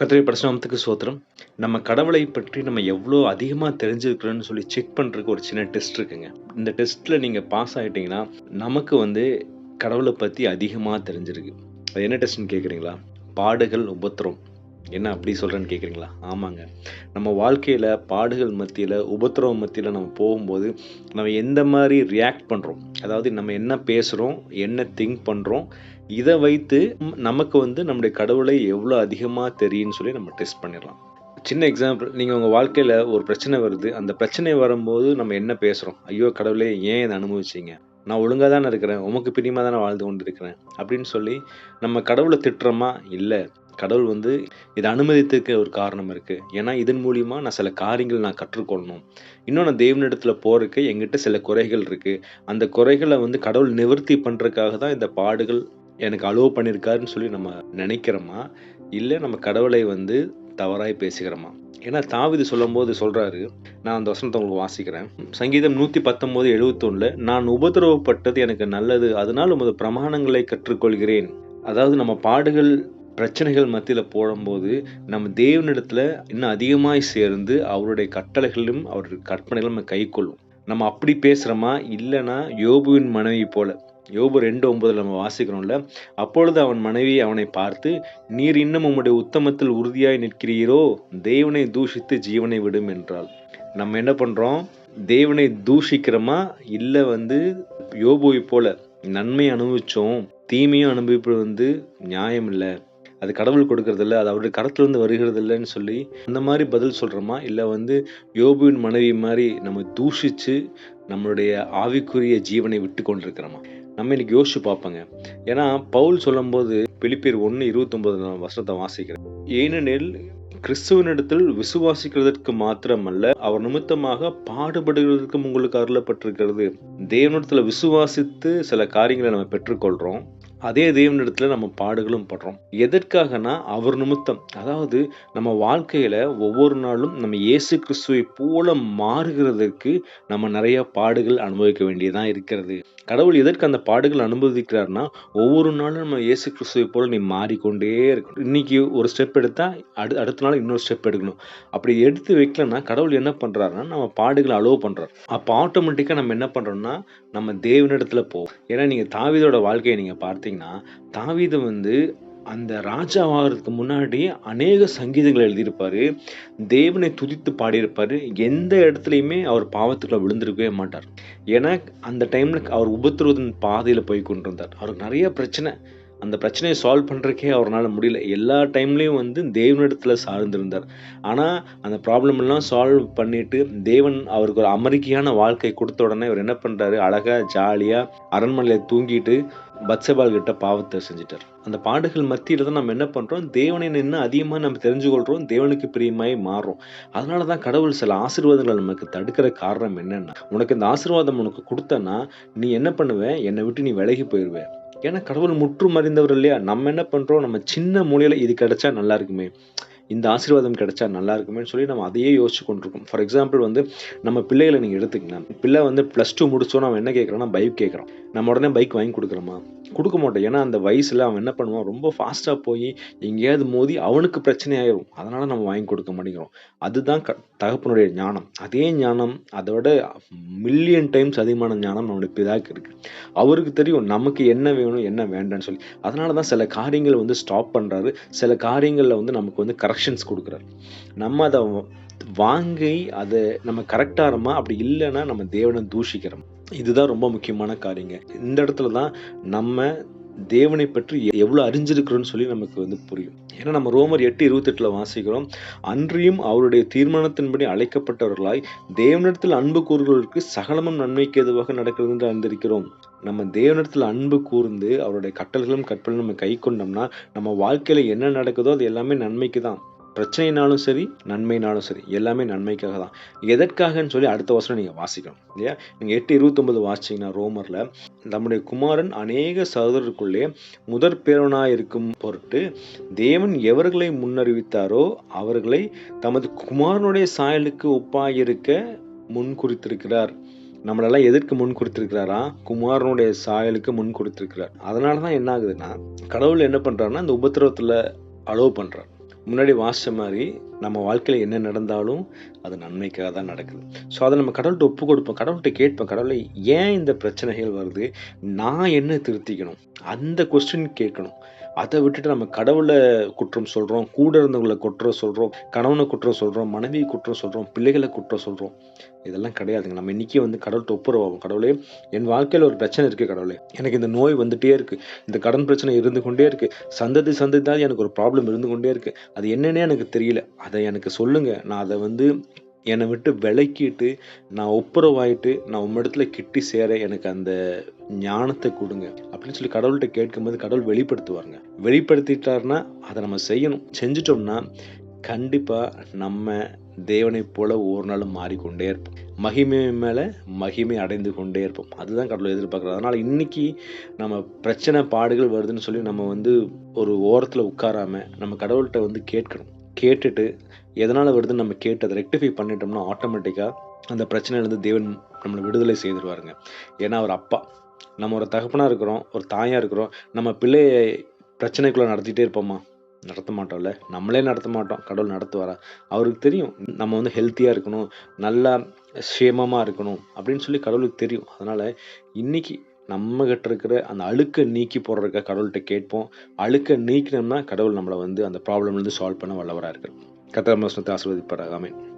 கத்திரி பரசுராமத்துக்கு சோத்திரம் நம்ம கடவுளை பற்றி நம்ம எவ்வளோ அதிகமாக தெரிஞ்சிருக்கிறோம்னு சொல்லி செக் பண்ணுறதுக்கு ஒரு சின்ன டெஸ்ட் இருக்குங்க. இந்த டெஸ்ட்டில் நீங்கள் பாஸ் ஆகிட்டீங்கன்னா நமக்கு வந்து கடவுளை பற்றி அதிகமாக தெரிஞ்சிருக்கு. அது என்ன டெஸ்ட்னு கேட்குறீங்களா? பாடுகள், உபத்திரம். என்ன அப்படி சொல்கிறேன்னு கேட்குறீங்களா? ஆமாங்க. நம்ம வாழ்க்கையில் பாடுகள் மத்தியில் உபத்திரவம் மத்தியில் நம்ம போகும்போது, நம்ம எந்த மாதிரி ரியாக்ட் பண்ணுறோம் அதாவது நம்ம என்ன பேசுகிறோம் என்ன திங்க் பண்ணுறோம் இதை வைத்து நமக்கு வந்து நம்முடைய கடவுளை எவ்வளோ அதிகமாக தெரியும்னு சொல்லி நம்ம டெஸ்ட் பண்ணிடலாம் சின்ன எக்ஸாம்பிள் நீங்கள் உங்கள் வாழ்க்கையில் ஒரு பிரச்சனை வருது. அந்த பிரச்சனை வரும்போது நம்ம என்ன பேசுகிறோம் "ஐயோ கடவுளே! ஏன் இதை அனுபவிச்சீங்க? நான் ஒழுங்காக தானே இருக்கிறேன். உமக்கு பிரியமாக தானே வாழ்ந்து கொண்டிருக்கிறேன்." அப்படின்னு சொல்லி நம்ம கடவுளை திட்டுறோமா? இல்லை கடவுள் வந்து இதை அனுமதித்ததுக்கு ஒரு காரணம் இருக்குது ஏன்னா இதன் மூலிமா நான் சில காரியங்கள் நான் கற்றுக்கொள்ளணும். இன்னும் நான் தேவனிடத்துல போறதுக்கு எங்கிட்ட சில குறைகள் இருக்குது அந்த குறைகளை வந்து கடவுள் நிவர்த்தி பண்ணுறதுக்காக தான் இந்த பாடுகள் எனக்கு அலோவ் பண்ணியிருக்காருன்னு சொல்லி நம்ம நினைக்கிறோமா? இல்லை நம்ம கடவுளை வந்து தவறாய் பேசுகிறோமா? ஏன்னா தாவீது சொல்லும்போது சொல்கிறாரு நான் அந்த வசனத்தை உங்களுக்கு வாசிக்கிறேன். சங்கீதம் 119:71ல நான் உபத்திரவப்பட்டது எனக்கு நல்லது. அதனால் உமது பிரமாணங்களை கற்றுக்கொள்கிறேன். அதாவது நம்ம பாடுகள், பிரச்சனைகள் மத்தியில் போடும்போது, நம்ம தேவனிடத்தில் இன்னும் அதிகமாக சேர்ந்து அவருடைய கட்டளைகளிலும், அவருடைய கற்பனைகளும் நம்ம கைக்கொள்ளும் நம்ம அப்படி பேசுகிறோமா இல்லைன்னா யோபுவின் மனைவி போல. யோபு 2:9ல நம்ம வாசிக்கிறோம்ல. அப்பொழுது அவன் மனைவி அவனை பார்த்து, "நீர் இன்னும் உம்முடைய உத்தமத்தில் உறுதியாய் நிற்கிறீரோ? தேவனை தூஷித்து ஜீவனை விடும்" என்றாள். நம்ம என்ன பண்ணுறோம் தேவனை தூஷிக்கிறோமா? இல்லை வந்து யோபுவை போல நன்மை அனுபவிச்சோம், தீமையும் அனுபவிப்பது வந்து நியாயம் இல்லை அது கடவுள் கொடுக்கறதில்ல அது அவருடைய கரத்திலிருந்து வருகிறதில்லன்னு சொல்லி அந்த மாதிரி பதில் சொல்கிறோமா இல்லை வந்து யோபுவின் மனைவி மாதிரி நம்ம தூஷிச்சு நம்மளுடைய ஆவிக்குரிய ஜீவனை விட்டு கொண்டிருக்கிறோமா? நம்ம இன்னைக்கு யோசிச்சு பார்ப்போங்க. ஏன்னா பவுல் சொல்லும்போது பிலிப்பியர் 1:29 வசனத்த வாசிக்கிறேன். ஏனெனில் கிறிஸ்துவனிடத்தில் விசுவாசிக்கிறதற்கு மாத்திரமல்ல, அவர் நிமித்தமாக பாடுபடுகிறதுக்கும் உங்களுக்கு அருளப்பட்டிருக்கிறது. தேவனிடத்தில் விசுவாசித்து சில காரியங்களை நம்ம பெற்றுக்கொள்கிறோம் அதே தேவனிடத்தில் நம்ம பாடுகளும் படுறோம். எதற்காகன்னா, அவர் நிமித்தம். அதாவது நம்ம வாழ்க்கையில் ஒவ்வொரு நாளும் நம்ம இயேசு கிறிஸ்துவை போல மாறுகிறதற்கு நம்ம நிறைய பாடுகள் அனுபவிக்க வேண்டியதாக இருக்கிறது. கடவுள் எதற்கு அந்த பாடுகள் அனுபவிக்கிறார்னா ஒவ்வொரு நாளும் நம்ம இயேசு கிறிஸ்துவை போல நீ மாறிக்கொண்டே இருக்கணும். இன்னைக்கு ஒரு ஸ்டெப் எடுத்தால் அடு அடுத்த நாள் இன்னொரு ஸ்டெப் எடுக்கணும். அப்படி எடுத்து வைக்கலன்னா, கடவுள் என்ன பண்ணுறாருன்னா நம்ம பாடுகளை அலோவ் பண்ணுறாரு அப்போ ஆட்டோமேட்டிக்காக நம்ம என்ன பண்ணுறோம்னா நம்ம தேவனிடத்தில் போவோம். ஏன்னா நீங்கள் தாவிதோட வாழ்க்கையை நீங்கள் பார்த்தீங்க பார்த்தீங்கன்னா, தாவீது வந்து அந்த ராஜாவாகறதுக்கு முன்னாடி அநேக சங்கீதங்கள் எழுதியிருப்பாரு. தேவனை துதித்து பாடியிருப்பாரு. எந்த இடத்துலயுமே அவர் பாவத்துக்குள்ள விழுந்திருக்கவே மாட்டார். ஏன்னா அந்த டைம்ல அவர் உபத்திரவத்தின் பாதையில் போய் கொண்டிருந்தார். அவருக்கு நிறைய பிரச்சனை. அந்த பிரச்சனையை சால்வ் பண்ணுறக்கே அவரால் முடியல. எல்லா டைம்லேயும் வந்து தேவனிடத்தில் சார்ந்திருந்தார். ஆனால் அந்த ப்ராப்ளம் எல்லாம் சால்வ் பண்ணிட்டு, தேவன் அவருக்கு ஒரு அமெரிக்கையான வாழ்க்கை கொடுத்த உடனே இவர் என்ன பண்ணுறாரு அழகாக ஜாலியாக அரண்மனையில் தூங்கிட்டு பத்சபால் கிட்ட பாவத்தை செஞ்சுட்டார். அந்த பாடுகள் மத்தியில் தான் நம்ம என்ன பண்ணுறோம் தேவனை நின்று அதிகமாக நம்ம தெரிஞ்சுக்கொள்கிறோம் தேவனுக்கு பிரியமாய் மாறுறோம். அதனால தான் கடவுள் சில ஆசீர்வாதங்களை நமக்கு தடுக்கிற காரணம் என்னென்னா உனக்கு இந்த ஆசீர்வாதம் உனக்கு கொடுத்தனா நீ என்ன பண்ணுவேன் என்னை விட்டு நீ விலகி போயிடுவேன் ஏன்னா கடவுள் முற்றும் அறிந்தவர் இல்லையா? நம்ம என்ன பண்றோம்? நம்ம சின்ன மூலையில இது கிடைச்சா நல்லா இருக்குமே. இந்த ஆசீர்வாதம் கிடைச்சா நல்லா இருக்குமேன்னு சொல்லி நம்ம அதையே யோசிச்சு கொண்டிருக்கோம். ஃபார் எக்ஸாம்பிள் வந்து நம்ம பிள்ளைகளை நீங்கள் எடுத்துக்கங்க. பிள்ளை வந்து +2 முடிச்சோனே அவன் என்ன கேட்கிறான்னா, பைக் கேட்குறான் நம்ம உடனே பைக் வாங்கி கொடுக்குறோமா கொடுக்க மாட்டோம். ஏன்னா அந்த வயசில் அவன் என்ன பண்ணுவான்? ரொம்ப ஃபாஸ்ட்டாக போய் எங்கேயாவது மோதி அவனுக்கு பிரச்சனை ஆயிரும். அதனால் நம்ம வாங்கி கொடுக்க மாட்டேங்கிறோம். அதுதான் க தகப்பனுடைய ஞானம். அதே ஞானம் அதோட மில்லியன் டைம்ஸ் அதிகமான ஞானம் நம்மளுடைய பிதாக்கு இருக்குது அவருக்கு தெரியும் நமக்கு என்ன வேணும், என்ன வேண்டாம்னு சொல்லி. அதனால தான் சில காரியங்கள் வந்து ஸ்டாப் பண்ணுறாரு சில காரியங்களில் வந்து நமக்கு வந்து கரெக்ட் இன்ஸ்ட்ரக்ஷன்ஸ் கொடுக்குறார் நம்ம அதை வாங்கி அதை நம்ம கரெக்ட்டாறோமா? அப்படி இல்லைன்னா நம்ம தேவனை தூஷிக்கிறோம். இதுதான் ரொம்ப முக்கியமான காரியங்க. இந்த இடத்துல தான் நம்ம தேவனை பற்றி எவ்வளோ அறிஞ்சிருக்கிறோம்னு சொல்லி நமக்கு வந்து புரியும். ஏன்னா நம்ம ரோமர் 8:28ல வாசிக்கிறோம். அன்றியும் அவருடைய தீர்மானத்தின்படி அழைக்கப்பட்டவர்களாய் தேவனிடத்தில் அன்பு கூறுகளுக்கு சகலமும் நன்மைக்கு எதுவாக நடக்கிறது என்று அறிந்திருக்கிறோம். நம்ம தேவனிடத்தில் அன்பு கூர்ந்து அவருடைய கட்டல்களும் கற்பலும் நம்ம கை கொண்டோம்னா நம்ம வாழ்க்கையில என்ன நடக்குதோ அது எல்லாமே நன்மைக்கு தான். பிரச்சனைனாலும் சரி, நன்மைனாலும் சரி, எல்லாமே நன்மைக்காக தான். எதற்காகன்னு சொல்லி அடுத்த வசனம் நீங்கள் வாசிக்கணும். இல்லையா? நீங்க 8:29 வாசிச்சீங்கன்னா ரோமரில் நம்முடைய குமாரன் அநேக சகோதரருக்குள்ளே பேரனாக இருக்கும் பொருட்டு, தேவன் எவர்களை முன்னறிவித்தாரோ அவர்களை தமது குமாரனுடைய சாயலுக்கு ஒப்பாயிருக்க முன்குறித்திருக்கிறார். நம்மளெல்லாம் எதற்கு முன் கொடுத்துருக்கிறாரா குமாரனுடைய சாயலுக்கு முன் கொடுத்துருக்கிறார் அதனால தான் என்ன ஆகுதுன்னா, கடவுள் என்ன பண்ணுறாருன்னா இந்த உபத்திரவத்தில் அலோவ் பண்ணுறார் முன்னாடி வாசிச்ச மாதிரி நம்ம வாழ்க்கையில் என்ன நடந்தாலும் அது நன்மைக்காக தான் நடக்குது. ஸோ அதை நம்ம கடவுள்கிட்ட ஒப்பு கொடுப்போம். கடவுள்கிட்ட கேட்போம். கடவுளை ஏன் இந்த பிரச்சனைகள் வருது? நான் என்ன திருத்திக்கணும்? அந்த கொஸ்டின் கேட்கணும். அதை விட்டுட்டு நம்ம கடவுளை குற்றம் சொல்கிறோம் கூட இருந்தவங்களை குற்றம் சொல்கிறோம் கணவனை குற்றம் சொல்கிறோம் மனைவியை குற்றம் சொல்கிறோம் பிள்ளைகளை குற்றம் சொல்கிறோம் இதெல்லாம் கிடையாதுங்க. நம்ம இன்றைக்கி வந்து கடவுள்கிட்ட ஒப்புரவாகும். கடவுளே என் வாழ்க்கையில் ஒரு பிரச்சனை இருக்குது கடவுளே. எனக்கு இந்த நோய் வந்துட்டே இருக்குது இந்த கடன் பிரச்சனை இருந்து கொண்டே இருக்குது சந்ததி சந்ததி தான் எனக்கு ஒரு ப்ராப்ளம் இருந்து கொண்டே இருக்குது அது என்னன்னே எனக்கு தெரியல. அதை எனக்கு சொல்லுங்கள் நான் அதை வந்து என்னை விட்டு விலக்கிட்டு நான் ஒப்புரவாயிட்டு நான் உம்மிடத்துல கிட்டி சேர எனக்கு அந்த ஞானத்தை கொடுங்க. அப்படின்னு சொல்லி கடவுள்கிட்ட கேட்கும்போது கடவுள் வெளிப்படுத்துவாருங்க. வெளிப்படுத்திட்டாருன்னா அதை நம்ம செய்யணும். செஞ்சிட்டோம்னா கண்டிப்பாக நம்ம தேவனை போல ஒவ்வொரு நாளும் மாறிக்கொண்டே இருப்போம். மகிமை மேலே மகிமை அடைந்து கொண்டே இருப்போம். அதுதான் கடவுள் எதிர்பார்க்குறது அதனால் இன்னைக்கு நம்ம பிரச்சனை பாடுகள் வருதுன்னு சொல்லி நம்ம வந்து ஒரு ஓரத்தில் உட்காராமல் நம்ம கடவுள்கிட்ட வந்து கேட்கணும். கேட்டுட்டு எதனால் வருதுன்னு நம்ம கேட்டு அதை ரெக்டிஃபை பண்ணிட்டோம்னா ஆட்டோமேட்டிக்காக அந்த பிரச்சனையிலேருந்து தேவன் நம்மளை விடுதலை செய்திருவாருங்க. ஏன்னா அவர் அப்பா. நம்ம ஒரு தகப்பனாக இருக்கிறோம் ஒரு தாயாக இருக்கிறோம் நம்ம பிள்ளையை பிரச்சனைக்குள்ளே நடத்திட்டே இருப்போமா? நடத்த மாட்டோம்ல. நம்மளே நடத்த மாட்டோம். கடவுள் நடத்துவாரா? அவருக்கு தெரியும். நம்ம வந்து ஹெல்த்தியாக இருக்கணும் நல்லா சேமமாக இருக்கணும் அப்படின்னு சொல்லி கடவுளுக்கு தெரியும். அதனால் இன்னைக்கு நம்மகிட்ட இருக்கிற அந்த அழுக்கை நீக்கி போடுறதுக்க கடவுள்கிட்ட கேட்போம். அழுக்கை நீக்கினோம்னா கடவுள் நம்மளை வந்து அந்த ப்ராப்ளம்லேருந்து சால்வ் பண்ண வல்லவராக இருக்கு கத்திர மசனத்தை ஆசிர்வதிப்பார் ஆமென்